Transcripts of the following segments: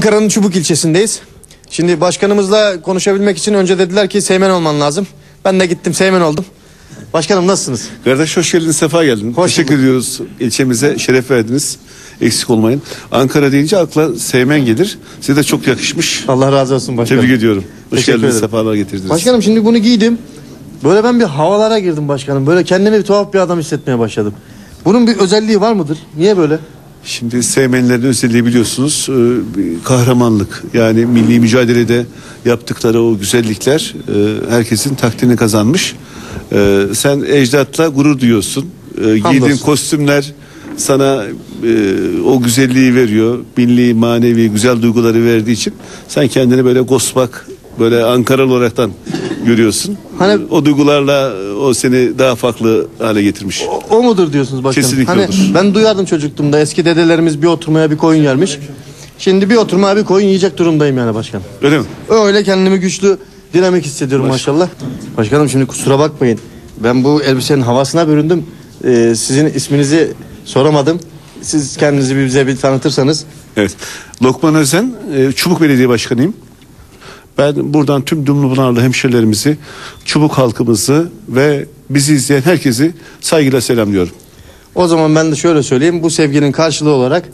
Ankara'nın Çubuk ilçesindeyiz. Şimdi başkanımızla konuşabilmek için önce dediler ki Seymen olman lazım. Ben de gittim Seymen oldum. Başkanım nasılsınız? Kardeş hoş geldin, sefa geldin. Hoş Teşekkür bulduk. ediyoruz. İlçemize şeref verdiniz. Eksik olmayın. Ankara deyince akla Seymen gelir. Size de çok yakışmış. Allah razı olsun başkanım. Tebrik ediyorum. Hoş Teşekkür geldiniz, ederim. sefalar getirdiniz. Başkanım şimdi bunu giydim. Böyle ben bir havalara girdim başkanım. Böyle kendimi bir tuhaf bir adam hissetmeye başladım. Bunun bir özelliği var mıdır? Niye böyle? Şimdi Seymenlerin özelliği biliyorsunuz e, kahramanlık. Yani milli mücadelede yaptıkları o güzellikler e, herkesin takdirini kazanmış. E, Sen ecdatla gurur duyuyorsun. Giydiğin kostümler sana o güzelliği veriyor. Milli, manevi, güzel duyguları verdiği için sen kendini böyle gospak, böyle Ankaralı olaraktan görüyorsun. Hani- o duygularla o seni daha farklı hale getirmiş. O, o mudur diyorsunuz başkanım? Kesinlikle hani odur. Ben duyardım çocukluğumda eski dedelerimiz bir oturmaya bir koyun gelmiş. Şimdi bir oturmaya bir koyun yiyecek durumdayım yani başkanım. Öyle mi? Öyle kendimi güçlü, dinamik hissediyorum maşallah. Başkanım şimdi kusura bakmayın. Ben bu elbisenin havasına büründüm. Ee, sizin isminizi soramadım. Siz kendinizi bize bir tanıtırsanız. Evet. Lokman Özen, e, Çubuk Belediye Başkanıyım. Ben buradan tüm Dumlupınarlı hemşerilerimizi, Çubuk halkımızı ve bizi izleyen herkesi saygıyla selamlıyorum. O zaman ben de şöyle söyleyeyim. Bu sevginin karşılığı olarak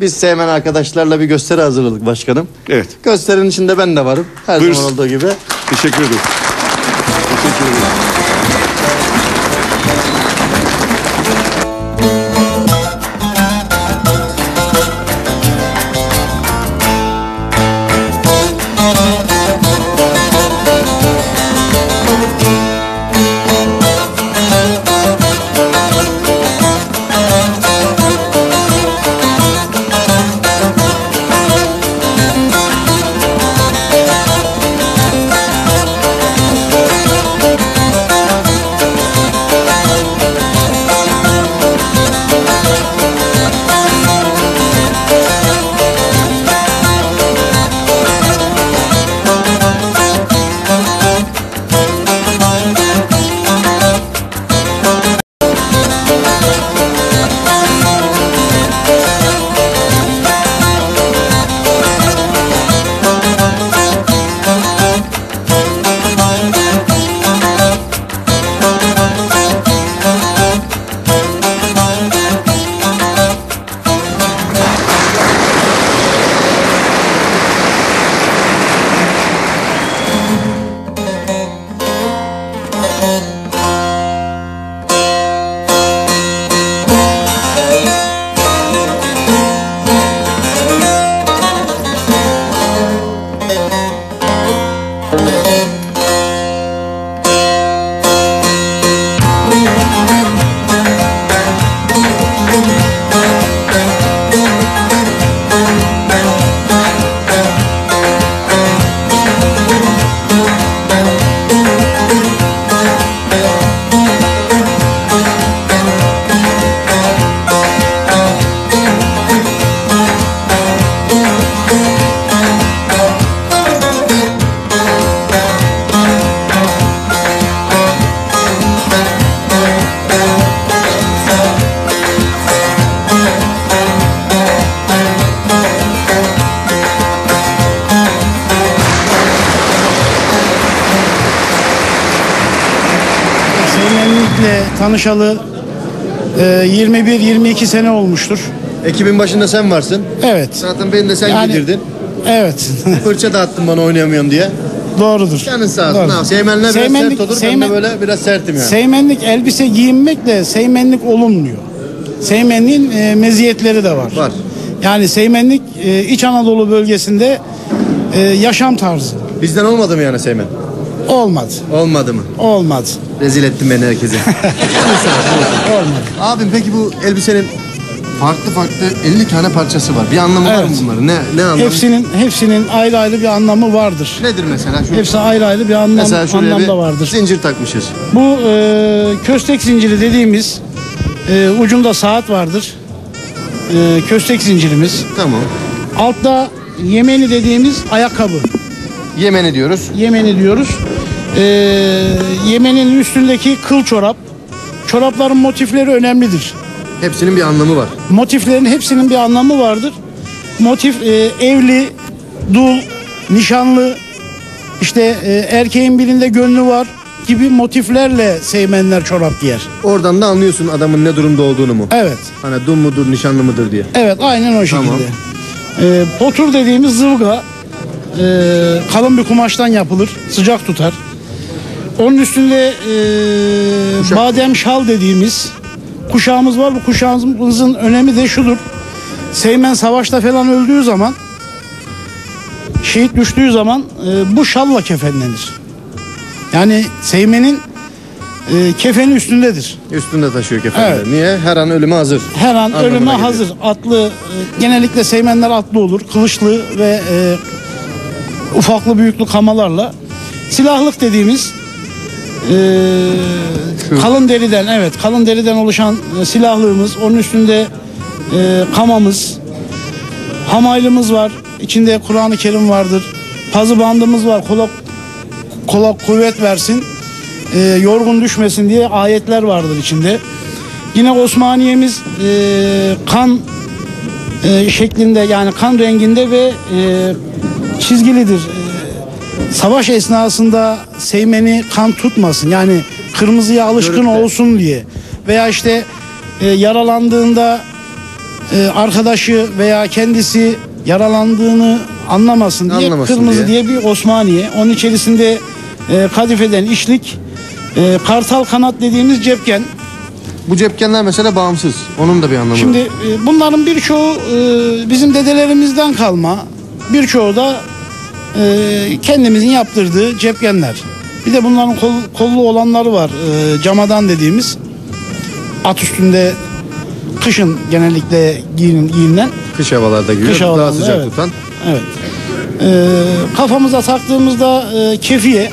biz Seymen arkadaşlarla bir gösteri hazırladık başkanım. Evet. Gösterinin içinde ben de varım. Her Buyursun. zaman olduğu gibi. Teşekkür ederim. Teşekkür ederim. Seymenlikle tanışalı e, 21-22 sene olmuştur. Ekibin başında sen varsın. Evet. Zaten beni de sen Yani- giydirdin. Evet. Fırça dağıttın bana oynayamıyorum diye. Doğrudur. Canın sağ olsun. Doğru. Ne yap- Seymenler biraz Seymenlik- sert olur. Seymen- Ben de böyle biraz sertim yani. Seymenlik elbise giyinmekle seymenlik olunmuyor. Seymenliğin e, meziyetleri de var. Var. Yani seymenlik e, İç Anadolu bölgesinde e, yaşam tarzı. Bizden olmadı mı yani Seymen? Olmadı. Olmadı mı? Olmadı. Rezil ettin beni herkese. Olmadı. Abim peki bu elbisenin farklı farklı 50 tane parçası var. Bir anlamı var mı Evet. bunların? Ne ne anlamı? Hepsinin hepsinin ayrı ayrı bir anlamı vardır. Nedir mesela? Şu, Hepsi ayrı ayrı bir anlam mesela şuraya anlamda bir vardır. zincir takmışız. Bu e, köstek zinciri dediğimiz e, ucunda saat vardır. E, köstek zincirimiz. Tamam. Altta yemeni dediğimiz ayakkabı. Yemeni diyoruz. Yemeni diyoruz. E, yemenin üstündeki kıl çorap. Çorapların motifleri önemlidir. Hepsinin bir anlamı var. Motiflerin hepsinin bir anlamı vardır. Motif e, evli, dul, nişanlı, işte e, erkeğin birinde gönlü var gibi motiflerle Seymenler çorap giyer. Oradan da anlıyorsun adamın ne durumda olduğunu mu? Evet. Hani dul mudur, nişanlı mıdır diye. Evet aynen o şekilde. Tamam. Ee, potur dediğimiz zıvga e, kalın bir kumaştan yapılır. Sıcak tutar. Onun üstünde e, badem şal dediğimiz kuşağımız var. Bu kuşağımızın önemi de şudur. Seymen savaşta falan öldüğü zaman şehit düştüğü zaman e, bu şalla kefenlenir. Yani Seymen'in e, kefeni üstündedir. Üstünde taşıyor kefenler. Evet. Niye? Her an ölüme hazır. Her an Anlamına ölüme geliyor. hazır. Atlı e, genellikle seymenler atlı olur. Kılıçlı ve e, ufaklı büyüklü kamalarla. Silahlık dediğimiz e, kalın deriden evet kalın deriden oluşan e, silahlığımız. Onun üstünde e, kamamız, hamaylımız var. İçinde Kur'an-ı Kerim vardır. Pazı bandımız var. Kola, kola kuvvet versin. e, yorgun düşmesin diye ayetler vardır içinde. Yine Osmaniye'miz e, kan e, şeklinde yani kan renginde ve e, çizgilidir. Savaş esnasında Seymen'i kan tutmasın yani kırmızıya alışkın Körükle. olsun diye veya işte e, yaralandığında e, arkadaşı veya kendisi yaralandığını anlamasın diye Anlamasın kırmızı diye. diye bir Osmaniye. Onun içerisinde e, kadifeden işlik, e, kartal kanat dediğimiz cepken. Bu cepkenler mesela bağımsız. Onun da bir anlamı Şimdi e, bunların birçoğu e, bizim dedelerimizden kalma. Birçoğu da e, kendimizin yaptırdığı cepkenler. Bir de bunların kol, kollu olanları var. E, camadan dediğimiz. At üstünde kışın genellikle giyin, giyinilen. Kış havalarda giyiyor. Kış Daha havalarında, sıcak evet. tutan. Evet. E, kafamıza taktığımızda e, kefiye.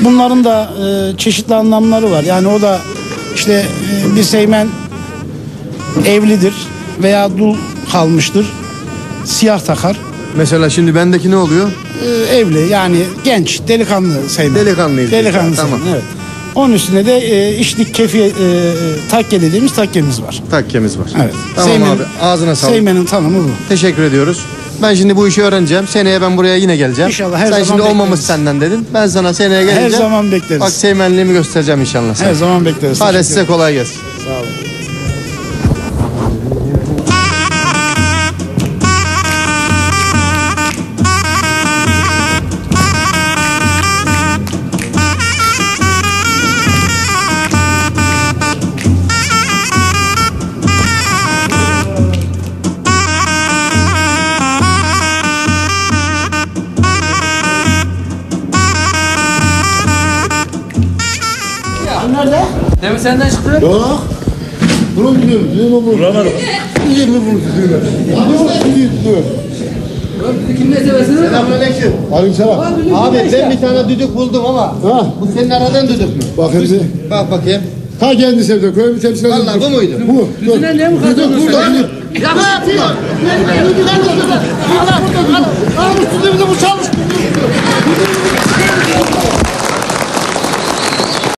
Bunların da e, çeşitli anlamları var. Yani o da işte e, bir seymen evlidir veya dul kalmıştır. Siyah takar. Mesela şimdi bendeki ne oluyor? E, evli yani genç, delikanlı seymen. Delikanlıyız. Delikanlı Tamam. evet. Onun üstünde de e, içlik kefiye e, takke dediğimiz takkemiz var. Takkemiz var. Evet. Tamam Seymen- abi. Ağzına sağlık. Seymenin tanımı bu. Teşekkür ediyoruz. Ben şimdi bu işi öğreneceğim. Seneye ben buraya yine geleceğim. İnşallah, her Sen zaman şimdi olmamış bekleriz. senden dedin. Ben sana seneye gelince Her zaman bekleriz. bak seymenliğimi göstereceğim inşallah. sana. Her zaman bekleriz. Hadi Teşekkür size kolay gelsin. Sağ olun. Demin senden çıktı. Yok. Bunu biliyorum. Düğün olur. Bulamadım. Yirmi bunu düğünü. Yok şimdi düğün. Kimle sevesiniz? Selamünaleyküm. Aleykümselam. Abi ben bir tane düdük buldum ama. Ha. Bu senin aradan düdük mü? Bakayım bir. Bak bakayım. Ta kendi sevdi. Köyün bir temsil Valla bu muydu? Bu. Düdüğüne ne mi kazandın? Düdük burada. Yapma. Düdük burada. Allah. Namus düdüğümüzü bu çalmış. Düdük burada.